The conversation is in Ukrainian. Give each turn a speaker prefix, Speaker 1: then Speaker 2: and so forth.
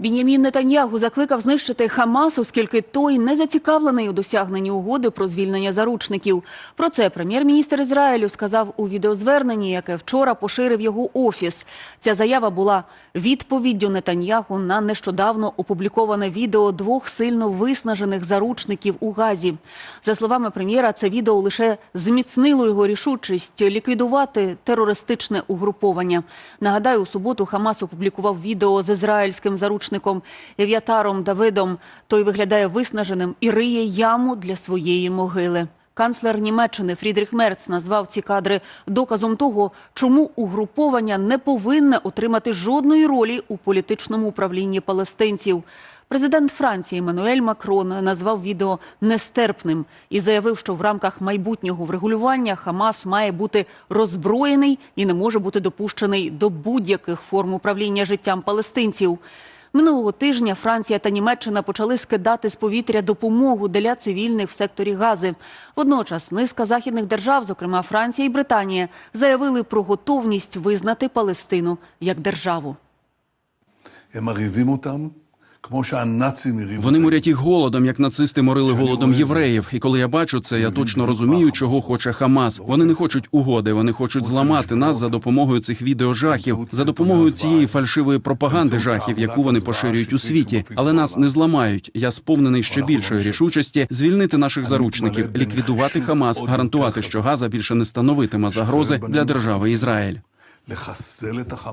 Speaker 1: Бінямін Нетаньягу закликав знищити Хамас, оскільки той не зацікавлений у досягненні угоди про звільнення заручників. Про це прем'єр-міністр Ізраїлю сказав у відеозверненні, яке вчора поширив його офіс. Ця заява була відповіддю Нетаньягу на нещодавно опубліковане відео двох сильно виснажених заручників у Газі. За словами прем'єра, це відео лише зміцнило його рішучість ліквідувати терористичне угруповання. Нагадаю, у суботу Хамас опублікував відео з ізраїльським заручником Ев'ятаром Давидом. Той виглядає виснаженим і риє яму для своєї могили. Канцлер Німеччини Фрідріх Мерц назвав ці кадри доказом того, чому угруповання не повинне отримати жодної ролі у політичному управлінні палестинців. Президент Франції Еммануель Макрон назвав відео нестерпним і заявив, що в рамках майбутнього врегулювання Хамас має бути роззброєний і не може бути допущений до будь-яких форм управління життям палестинців. Минулого тижня Франція та Німеччина почали скидати з повітря допомогу для цивільних в секторі Гази. Водночас низка західних держав, зокрема Франція і Британія, заявили про готовність визнати Палестину як державу.
Speaker 2: Ми там.
Speaker 3: Вони морять їх голодом, як нацисти морили голодом євреїв. І коли я бачу це, я точно розумію, чого хоче Хамас. Вони не хочуть угоди, вони хочуть зламати нас за допомогою цих відеожахів, за допомогою цієї фальшивої пропаганди жахів, яку вони поширюють у світі. Але нас не зламають. Я сповнений ще більшої рішучості звільнити наших заручників, ліквідувати Хамас, гарантувати, що Газа більше не становитиме загрози для держави Ізраїль.